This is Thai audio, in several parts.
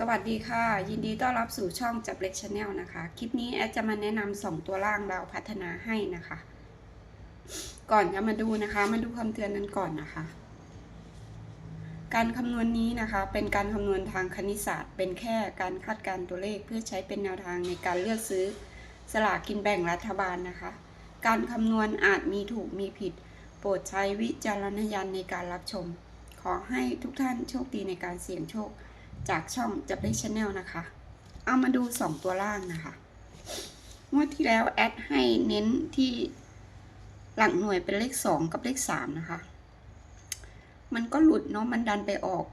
สวัสดีค่ะ ยินดีต้อนรับสู่ช่องจับเล็กชาแนลนะคะ คลิปนี้แอดจะมาแนะนำสองตัวล่างเราพัฒนาให้นะคะ ก่อนจะมาดูนะคะ มาดูคำเตือนนั้นก่อนนะคะ การคำนวณนี้นะคะ เป็นการคำนวณทางคณิตศาสตร์ เป็นแค่การคาดการตัวเลขเพื่อใช้เป็นแนวทางในการเลือกซื้อสลากกินแบ่งรัฐบาลนะคะ การคำนวณอาจมีถูกมีผิด โปรดใช้วิจารณญาณในการรับชม ขอให้ทุกท่านโชคดีในการเสี่ยงโชค จากช่องจับได้ชาแนลนะคะ เอามาดู 2 ตัวล่างนะคะงวดที่แล้วแอดให้เน้นที่หลักหน่วยเป็นเลข 2 กับเลข 3 นะคะ มันก็หลุดเนาะมันดันไปออก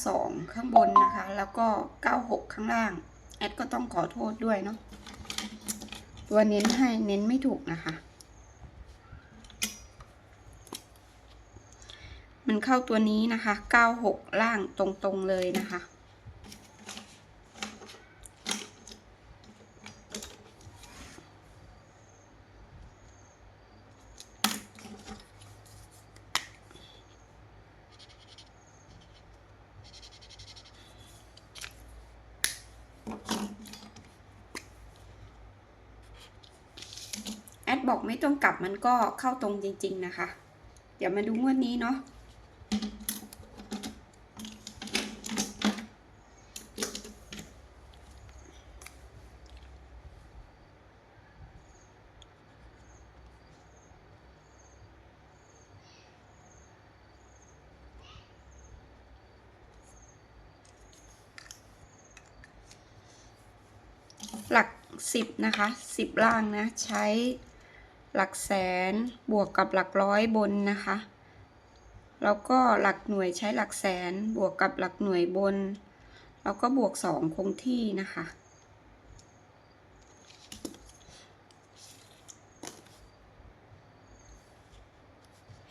92 ข้างบนนะคะ แล้วก็ 96 ข้างล่าง แอดก็ต้องขอโทษด้วยเนาะตัวเน้นให้เน้นไม่ถูกนะคะ มันเข้าตัวนี้นะคะ 96 ล่างตรงๆเลยนะคะ ดบอกไม่ต้องกลับมันก็เข้าตรงจริง ๆ นะคะ เดี๋ยวมาดูงวดนี้เนาะหลักสิบนะคะสิบล่างนะ ใช้ หลักแสนบวกกับหลักร้อยบนนะคะ แล้วก็หลักหน่วยใช้หลักแสนบวกกับหลักหน่วยบน แล้วก็บวกสองคงที่นะคะ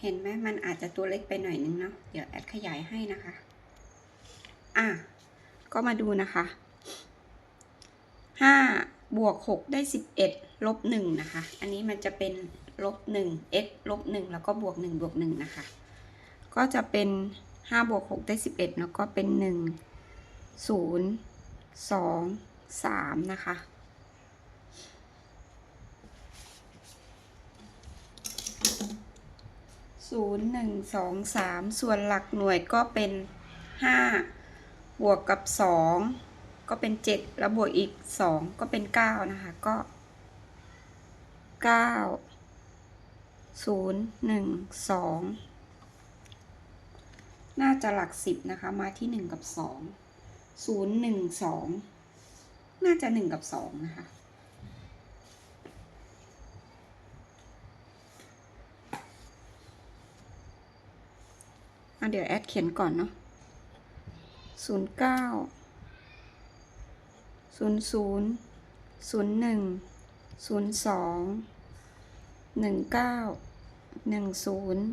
เห็นไหมมันอาจจะตัวเล็กไปหน่อยนึงเนาะเดี๋ยวแอดขยายให้นะคะ อะ ก็มาดูนะคะห้า บวกหกได้สิบเอ็ดลบหนึ่งนะคะ อันนี้มันจะเป็นลบหนึ่ง x ลบหนึ่งแล้วก็บวกหนึ่งบวกหนึ่งนะคะ ก็จะเป็นห้าบวกหกได้สิบเอ็ดแล้วก็เป็นหนึ่งศูนย์สองสามนะคะ ศูนย์หนึ่งสองสามส่วนหลักหน่วยก็เป็นห้าบวกกับสอง ก็เป็นเจ็ดแล้วบวกอีกสองก็เป็นเก้านะคะ ก็เก้าศูนย์หนึ่งสองน่าจะหลักสิบนะคะ มาที่หนึ่งกับสองศูนย์หนึ่งสองน่าจะหนึ่งกับสองนะคะอะเดี๋ยวแอดเขียนก่อนเนาะศูนย์เก้า ศูนย์ศูนย์ศูนย์หนึ่งศูนย์สองหนึ่งเก้าหนึ่งศูนย์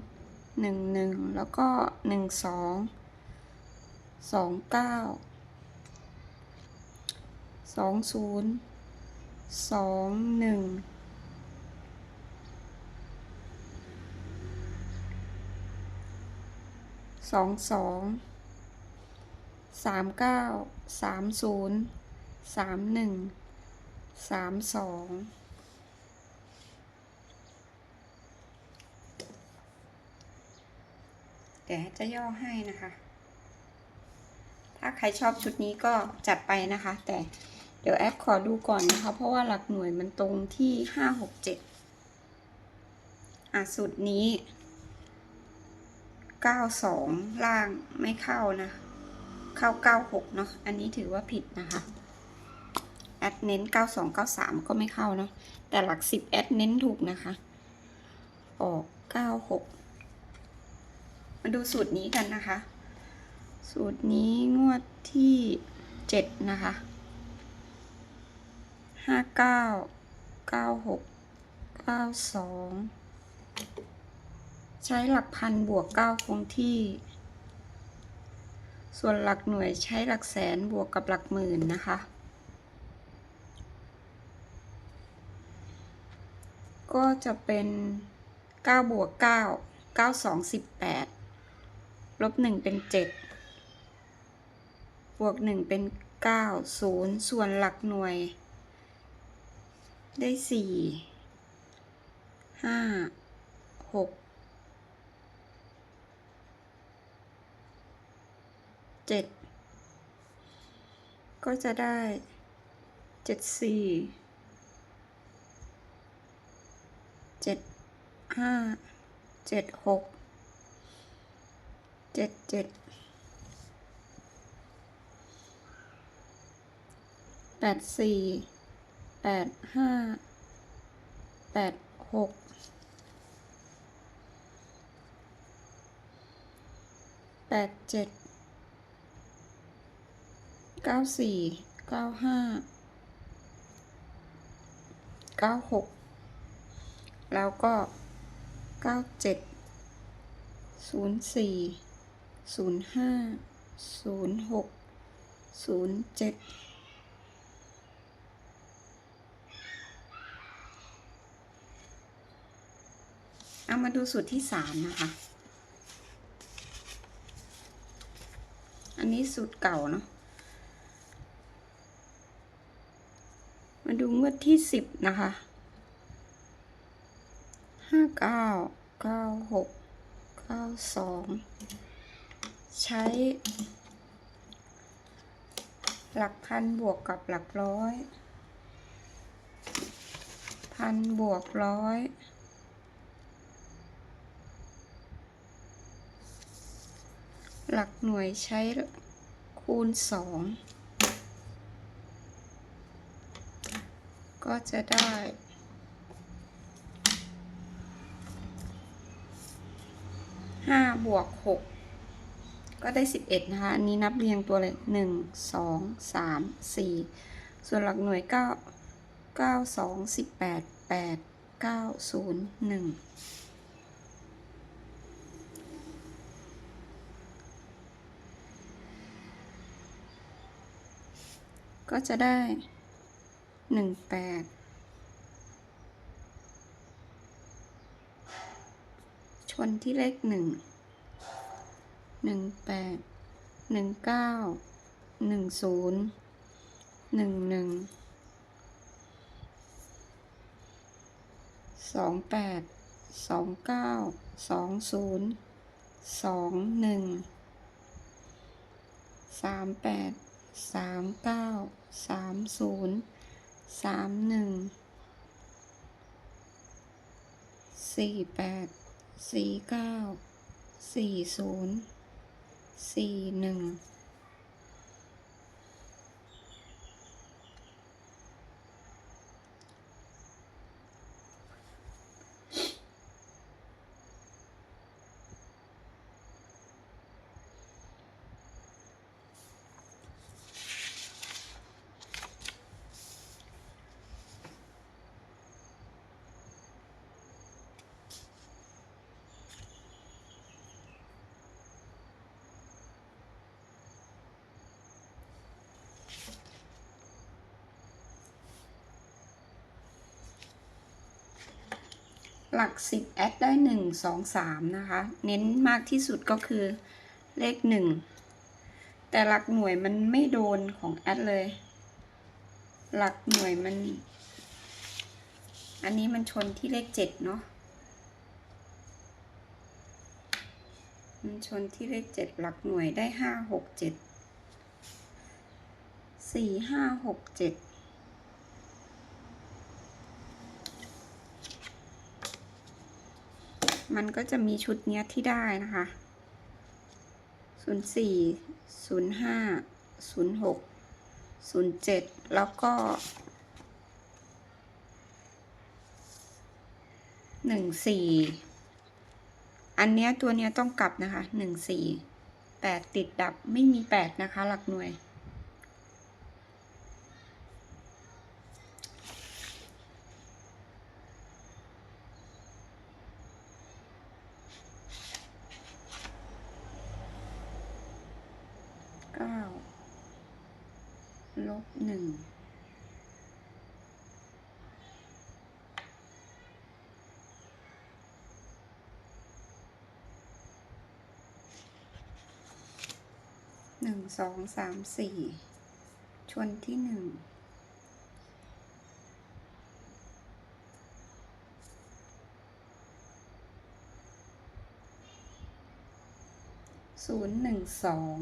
หนึ่งหนึ่งแล้วก็หนึ่งสองสองเก้าสองศูนย์สองหนึ่งสองสองสามเก้าสามศูนย์ สามหนึ่งสามสองเดี๋ยวจะย่อให้นะคะ ถ้าใครชอบชุดนี้ก็จัดไปนะคะ แต่เดี๋ยวแอดขอดูก่อนนะคะ เพราะว่าหลักหน่วยมันตรงที่ห้าหกเจ็ดอะสุดนี้92ล่างไม่เข้านะ เข้า96เนาะ อันนี้ถือว่าผิดนะคะ แอดเน้น 92 93 ก็ไม่เข้าเนาะแต่หลัก 10 แอดเน้นถูกนะคะ ออก 96 มาดูสูตรนี้กันนะคะ สูตรนี้งวดที่ 7 นะคะ 59 96 92 ใช้หลักพันบวกเก้าคงที่ ส่วนหลักหน่วยใช้หลักแสนบวกกับหลักหมื่นนะคะ ก็จะเป็น9บวก9 9 2 18ลบ1เป็น 7 บวก 1 เป็น 9 0 ส่วนหลักหน่วย ได้ 4 5 6 7 ก็จะได้ 74 เจ็ดห้าเจ็ดหกเจ็ดเจ็ดแปดสี่แปดห้าแปดหกแปดเจ็ดเก้าสี่เก้าห้าเก้าหก แล้วก็เก้าเจ็ดศูนย์สี่ศูนย์ห้าศูนย์หกศูนย์เจ็ดเอามาดูสูตรที่สามนะคะ อันนี้สูตรเก่าเนาะ มาดูงวดที่สิบนะคะ เก้าเก้าหกเก้าสองใช้ หลักพันบวกกับหลักร้อย พันบวกร้อยหลักหน่วยใช้คูณสองก็จะได้ ห้าบวกหกก็ได้สิบเอ็ดนะคะ อันนี้นับเรียงตัวเลยหนึ่งสองสามสี่ส่วนหลักหน่วยเก้าเก้าสองสิบแปดแปดเก้าศูนย์หนึ่งก็จะได้หนึ่งแปด นที่เลขหนึ่งหนึ่งแปดหนึ่งเก้าหนึ่งศูนย์หนึ่งหนึ่งสองแปดสองเก้าสองศูนย์สองหนึ่งสามแปดสามเก้าสามศูนย์สามหนึ่งสี่แปด สี่เก้าสี่ศูนย์สี่หนึ่ง หลัก 10 แอดได้ 1 2 3 นะคะ เน้นมากที่สุดก็คือเลข 1 แต่หลักหน่วยมันไม่โดนของแอดเลย หลักหน่วยมัน อันนี้มันชนที่เลข 7 เนาะมันชนที่เลข 7 หลักหน่วยได้ 5 6 7 4 5 6 7 มันก็จะมีชุดเนี้ยที่ได้นะคะศูนย์สี่ศูนย์ห้าศูนย์หกศูนย์เจ็ดแล้วก็หนึ่งสี่อันเนี้ยตัวเนี้ยต้องกลับนะคะหนึ่งสี่แปดติดดับไม่มีแปดนะคะ หลักหน่วย เก้า ลบหนึ่งหนึ่งสองสามสี่ชนที่หนึ่งศูนย์หนึ่งสอง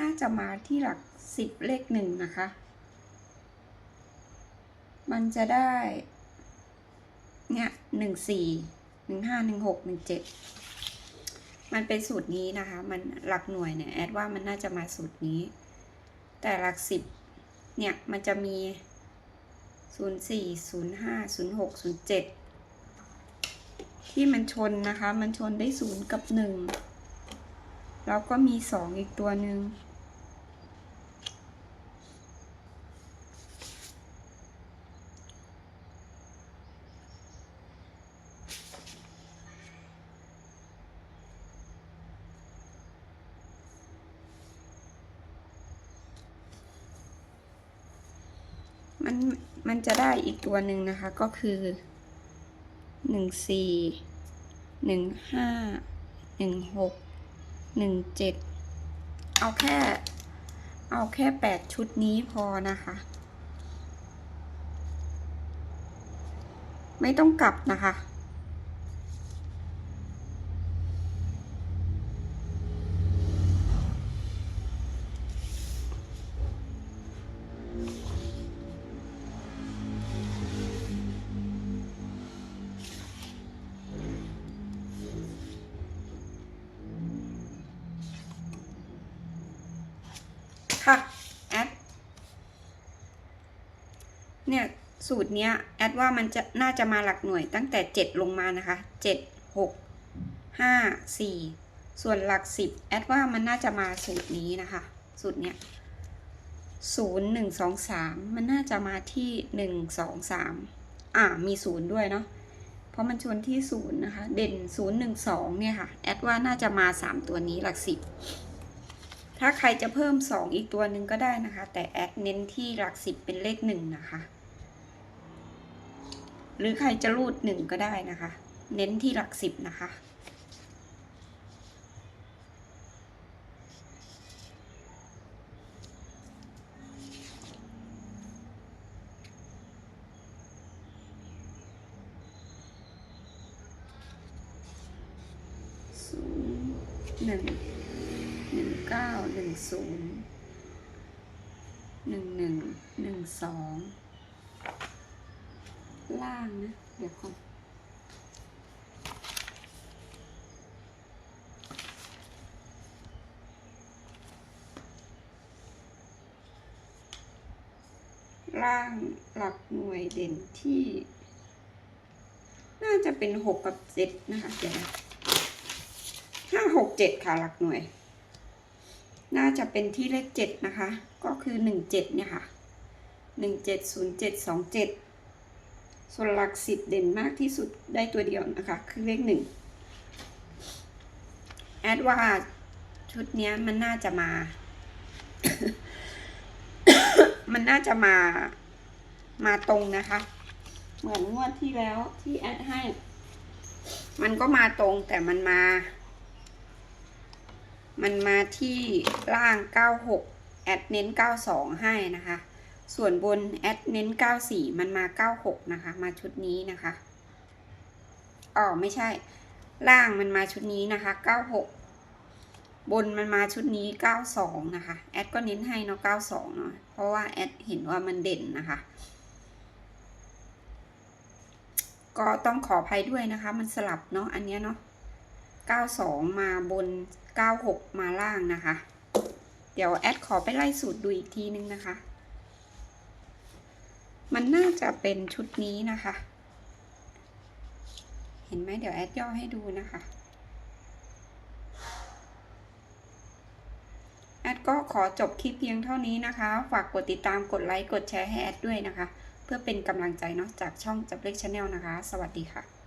น่าจะมาที่หลักสิบเลขหนึ่งนะคะ มันจะได้ เนี่ยหนึ่งสี่หนึ่งห้าหนึ่งหกหนึ่งเจ็ดมันเป็นสูตรนี้นะคะ มันหลักหน่วยเนี่ย แอดว่ามันน่าจะมาสูตรนี้ แต่หลักสิบเนี่ย มันจะมีศูนย์สี่ศูนย์ห้าศูนย์หกศูนย์เจ็ดที่มันชนนะคะ มันชนได้ศูนย์กับหนึ่งแล้วก็มีสองอีกตัวหนึ่ง มันมันจะได้อีกตัวหนึ่งนะคะก็คือหนึ่งสี่หนึ่งห้าหนึ่งหกหนึ่งเจ็ดเอาแค่ เอาแค่แปดชุดนี้พอนะคะ ไม่ต้องกลับนะคะค่ะ สูตรเนี้ยแอดว่ามันจะน่าจะมาหลักหน่วยตั้งแต่เจ็ดลงมานะคะเจ็ดหกห้าสี่ส่วนหลักสิบแอดว่ามันน่าจะมาสูตรนี้นะคะ สูตรเนี้ยศูนย์หนึ่งสองสามมันน่าจะมาที่หนึ่งสองสามอ่ามีศูนย์ด้วยเนาะเพราะมันชนที่ศูนย์นะคะ เด่นศูนย์หนึ่งสองเนี่ยค่ะ แอดว่าน่าจะมาสามตัวนี้หลักสิบถ้าใครจะเพิ่ม 2 อีกตัวหนึ่งก็ได้นะคะ แต่แอดเน้นที่หลักสิบเป็นเลขหนึ่งนะคะ หรือใครจะรูดหนึ่งก็ได้นะคะ เน้นที่หลักสิบนะคะ ศูนย์หนึ่ง หนึ่งเก้าหนึ่งศูนย์หนึ่งหนึ่งหนึ่งสอง ล่างนะ เดี๋ยวก่อนล่างหลักหน่วยเด่นที่ น่าจะเป็นหกกับเจ็ดนะคะเดี๋ยวนะห้าหกเจ็ดค่ะหลักหน่วย น่าจะเป็นที่เลขเจ็ดนะคะ ก็คือหนึ่งเจ็ดเนี่ยค่ะหนึ่งเจ็ดศูนย์เจ็ดสองเจ็ด ส่วนหลักสิบเด่นมากที่สุดได้ตัวเดียวนะคะ คือเลขหนึ่งแอดว่าชุดนี้มันน่าจะมา มันน่าจะมามาตรงนะคะ เหมือนงวดที่แล้วที่แอดให้ มันก็มาตรงแต่มันมา มันมาที่ล่าง 96 แอดเน้น 92 ให้นะคะ ส่วนบนแอดเน้น 94 มันมา 96 นะคะ มาชุดนี้นะคะอ๋อไม่ใช่ ล่างมันมาชุดนี้นะคะ 96 บนมันมาชุดนี้ 92 นะคะ แอดก็เน้นให้เนาะ 92 เนาะ เพราะว่าแอดเห็นว่ามันเด่นนะคะ ก็ต้องขออภัยด้วยนะคะ มันสลับเนาะ อันเนี้ยเนาะ 92 มาบน 96 มาล่างนะคะ เดี๋ยวแอดขอไปไล่สูตรดูอีกทีนึงนะคะ มันน่าจะเป็นชุดนี้นะคะ เห็นไหมเดี๋ยวแอดย่อให้ดูนะคะ แอดก็ขอจบคลิปเพียงเท่านี้นะคะ ฝากกดติดตามกดไลค์ กดแชร์ให้แอดด้วยนะคะ เพื่อเป็นกำลังใจเนาะจากช่องจับเล็กชาแนลนะคะ สวัสดีค่ะ